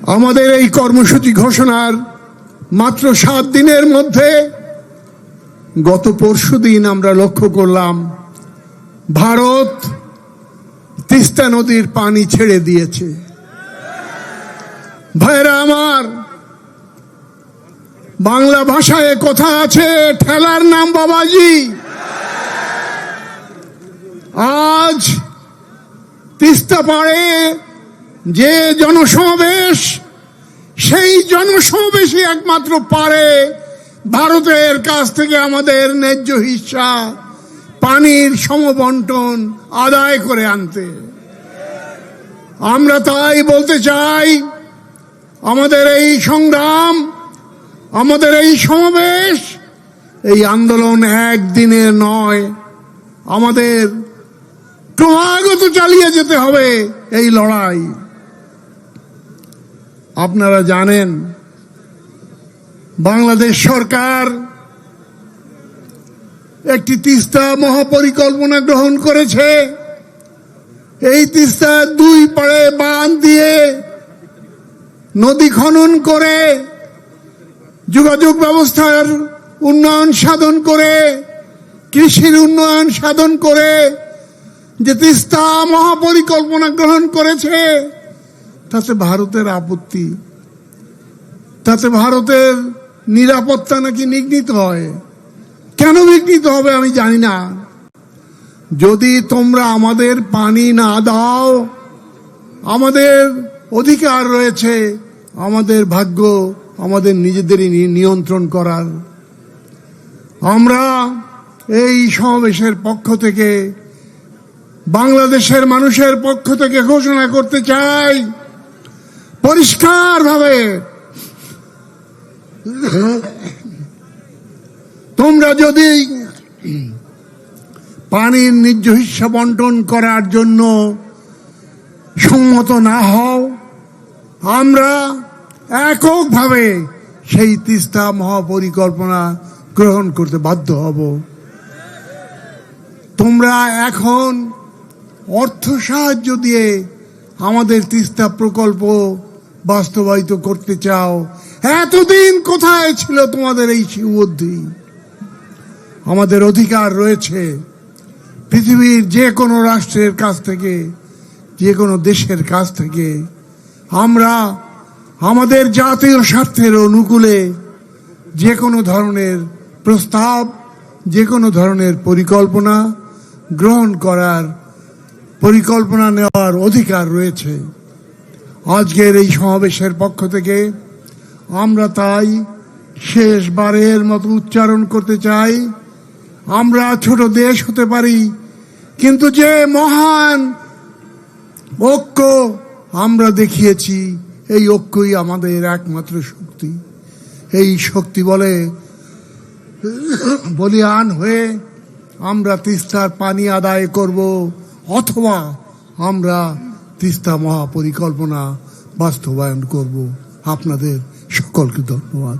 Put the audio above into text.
আমাদের এই কর্মসূচি ঘোষণার মাত্র সাত দিনের মধ্যে গত পরশু দিন আমরা লক্ষ্য করলাম, ভারত তিস্তা নদীর পানি ছেড়ে দিয়েছে। ভাইরা আমার, বাংলা ভাষায় কথা আছে, ঠেলার নাম বাবাজি। আজ তিস্তা পাড়ে যে জনসমাবেশ, সেই জনসমাবেশই একমাত্র পারে ভারতের কাছ থেকে আমাদের ন্যায্য হিস্সা পানির সমবন্টন আদায় করে আনতে। আমরা তাই বলতে চাই, আমাদের এই সংগ্রাম, আমাদের এই সমাবেশ, এই আন্দোলন একদিনের নয়, আমাদের ক্রমাগত চালিয়ে যেতে হবে এই লড়াই। আপনারা জানেন, বাংলাদেশ সরকার একটি তিস্তা মহাপরিকল্পনা গ্রহণ করেছে। এই তিস্তা দুই পাড়ে বাঁধ দিয়ে নদী খনন করে, যোগাযোগ ব্যবস্থার উন্নয়ন সাধন করে, কৃষির উন্নয়ন সাধন করে যে তিস্তা মহাপরিকল্পনা গ্রহণ করেছে তাতে ভারতের আপত্তি। তাতে ভারতের নিরাপত্তা নাকি নিঘ্নিত হয়? কেন বিঘ্নিত হবে আমি জানি না। যদি তোমরা আমাদের পানি না দাও, আমাদের অধিকার রয়েছে, আমাদের ভাগ্য আমাদের নিজেদেরই নিয়ন্ত্রণ করার। আমরা এই সমাবেশের পক্ষ থেকে, বাংলাদেশের মানুষের পক্ষ থেকে ঘোষণা করতে চাই পরিষ্কারভাবে। তোমরা যদি পানির নিজ হিস্সা বন্টন করার জন্য সম্মত না হও, আমরা এককভাবে সেই তিস্তা মহাপরিকল্পনা গ্রহণ করতে বাধ্য হব। তোমরা এখন অর্থ সাহায্য দিয়ে আমাদের তিস্তা প্রকল্প বাস্তবায়িত করতে চাও। এতদিন কোথায় ছিল তোমাদের এই সুবুদ্ধি? আমাদের অধিকার রয়েছে। পৃথিবীর যে কোনো রাষ্ট্রের কাছ থেকে, যে কোনো দেশের কাছ থেকে, আমরা আমাদের জাতীয় স্বার্থের অনুকূলে যে কোনো ধরনের প্রস্তাব, যে কোনো ধরনের পরিকল্পনা গ্রহণ করার পরিকল্পনা নেওয়ার অধিকার রয়েছে। আজকের এই সমাবেশের পক্ষ থেকে আমরা তাই শেষবারের মতো উচ্চারণ করতে চাই। আমরা ছোট দেশ হতে পারি, কিন্তু যে মহান ঐক্য আমরা দেখিয়েছি, এই ঐক্যই আমাদের একমাত্র শক্তি। এই শক্তি বলে বলিয়ান হয়ে আমরা তিস্তার পানি আদায় করব, অথবা আমরা তিস্তা মহাপরিকল্পনা বাস্তবায়ন করব। আপনাদের সকলকে ধন্যবাদ।